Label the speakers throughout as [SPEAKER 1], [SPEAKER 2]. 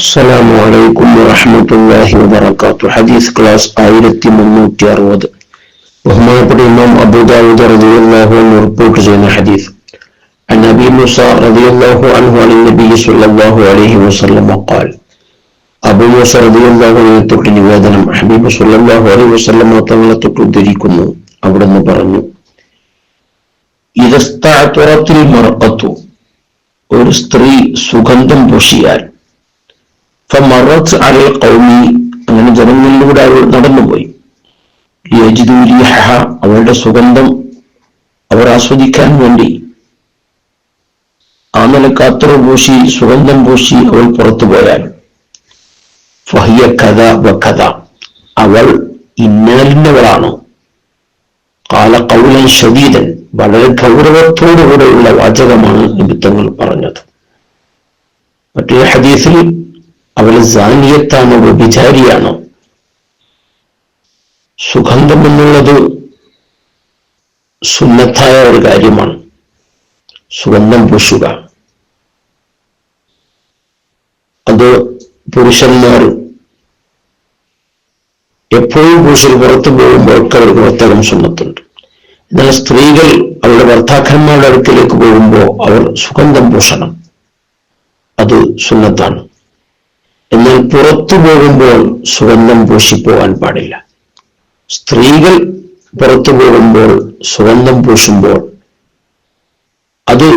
[SPEAKER 1] السلام عليكم ورحمة الله وبركاته حديث class ആയിരത്തി മുന്നൂറ്റി അറുപത് ബഹുമാനപ്പെട്ട ഇമാം അബൂദാവുദ് റളിയല്ലാഹു അൻഹു റിപ്പോർട്ട് ചെയ്യുന്ന ഹദീസ് عن أبي موسى رضي الله عنه عن النبي صلى الله عليه وسلم قال അബു മൂസ റളിയല്ലാഹു അൻഹു തൊട്ട് നിവേദനം ഹബീബ് സല്ലല്ലാഹു അലൈഹി വസല്ലം തങ്ങളെ തൊട്ട് ഉദ്ധരിക്കുന്നു അവിടുന്ന് പറഞ്ഞു ഇതസ്തഅത്തുറത്തിൽ മർഅത്തു ഒരു സ്ത്രീ സുഗന്ധം പൂശിയാൽ ഫമറത്ത് അലൽ കൗമി അങ്ങനെ ജനങ്ങളിലൂടെ അവൾ നടന്നുപോയി. യജിദു റിഹഹ അവളുടെ സുഗന്ധം അവർ ആസ്വദിക്കാൻ വേണ്ടി. ആ നിലയ്ക്ക് പൂശി സുഗന്ധം പൂശി അവൾ പുറത്തു പോയാൽ. കഥ അവൾ ഇന്നാലിന്നവളാണോ. കാല കൗലൻ ഷദീദൻ വളരെ ഗൗരവത്തോടുകൂടെയുള്ള വാചകമാണ് നിമിത്തങ്ങൾ പറഞ്ഞത്. മറ്റേ ഹദീസിൽ അവൾ സാനിയത്താണോ വിചാരിയാണോ സുഗന്ധം എന്നുള്ളത് സുന്നത്തായ ഒരു കാര്യമാണ്. സുഗന്ധം പൂശുക. അത് പുരുഷന്മാർ എപ്പോഴും പൂശൽ പുറത്തു പോകുമ്പോൾ അവർക്ക് പ്രത്യേകം സുന്നത്തുണ്ട്. എന്നാൽ സ്ത്രീകൾ അവരുടെ ഭർത്താക്കന്മാരുടെ അടുക്കിലേക്ക് പോകുമ്പോൾ അവർ സുഗന്ധം പൂഷണം അത് സുന്നത്താണ്. പുറത്തു പോകുമ്പോൾ സുഗന്ധം പൂശിപ്പോവാൻ പാടില്ല. സ്ത്രീകൾ പുറത്തു പോകുമ്പോൾ സുഗന്ധം പൂശുമ്പോൾ അത്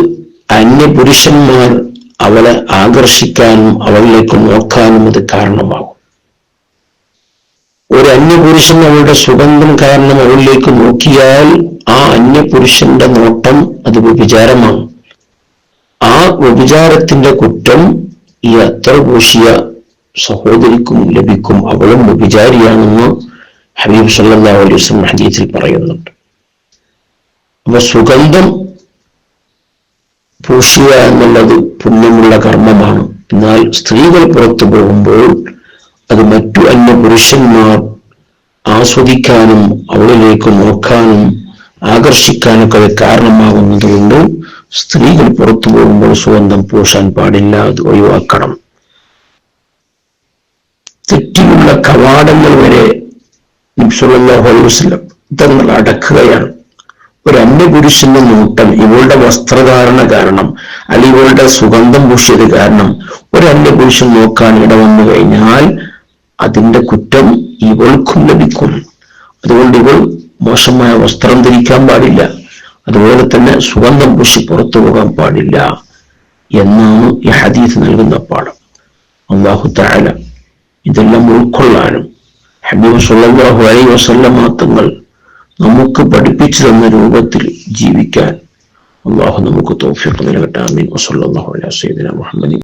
[SPEAKER 1] അന്യപുരുഷന്മാർ അവളെ ആകർഷിക്കാനും അവളിലേക്ക് നോക്കാനും അത് കാരണമാകും. ഒരു അന്യപുരുഷൻ അവളുടെ സുഗന്ധം കാരണം അവളിലേക്ക് നോക്കിയാൽ ആ അന്യപുരുഷന്റെ നോട്ടം അത് വ്യഭിചാരമാണ്. ആ വ്യഭിചാരത്തിന്റെ കുറ്റം ഈ അത്ര പൂശിയ സഹോദരിക്കും ലഭിക്കും അവളും വിചാരിയാണെന്ന് ഹബീബ് സല്ലാ അലൈഹി വസല്ലം ഹദീസിൽ പറയുന്നുണ്ട്. അപ്പൊ സുഗന്ധം പൂശുക എന്നുള്ളത് പുണ്യമുള്ള കർമ്മമാണ്. എന്നാൽ സ്ത്രീകൾ പുറത്തു പോകുമ്പോൾ അത് മറ്റു അന്യ പുരുഷന്മാർ ആസ്വദിക്കാനും അവളിലേക്ക് നോക്കാനും ആകർഷിക്കാനൊക്കെ അത് കാരണമാകുന്നതുകൊണ്ട് സ്ത്രീകൾ പുറത്തു പോകുമ്പോൾ സുഗന്ധം പൂശാൻ പാടില്ല അത് ഒഴിവാക്കണം. തെറ്റിയുള്ള കവാടങ്ങൾ വരെ നബ്സുല്ലാഹു അടക്കുകയാണ്. ഒരു അന്യപുരുഷന്റെ നോട്ടം ഇവളുടെ വസ്ത്രധാരണ കാരണം അല്ലെങ്കിൽ ഇവളുടെ സുഗന്ധം പൂശിയത് കാരണം ഒരു അന്യപുരുഷൻ നോക്കാൻ ഇടവന്നു കഴിഞ്ഞാൽ അതിന്റെ കുറ്റം ഇവൾക്കും ലഭിക്കും. അതുകൊണ്ട് ഇവൾ മോശമായ വസ്ത്രം ധരിക്കാൻ പാടില്ല. അതുപോലെ തന്നെ സുഗന്ധം പൂശി പുറത്തു പോകാൻ പാടില്ല എന്നാണ് ഈ ഹദീസ് നൽകുന്ന പാഠം. അള്ളാഹു താല ഇതെല്ലാം ഉൾക്കൊള്ളാനും ഹബീബ് സുല്ലാഹു അലൈ വസല്ലമ തങ്ങൾ നമുക്ക് പഠിപ്പിച്ചു തന്ന രൂപത്തിൽ ജീവിക്കാൻ അള്ളാഹു നമുക്ക് തോഫിക്ക് നൽകട്ടെ. അമീൻ വസല്ലല്ലാഹു അലൈഹി സൈദിന മുഹമ്മദ്.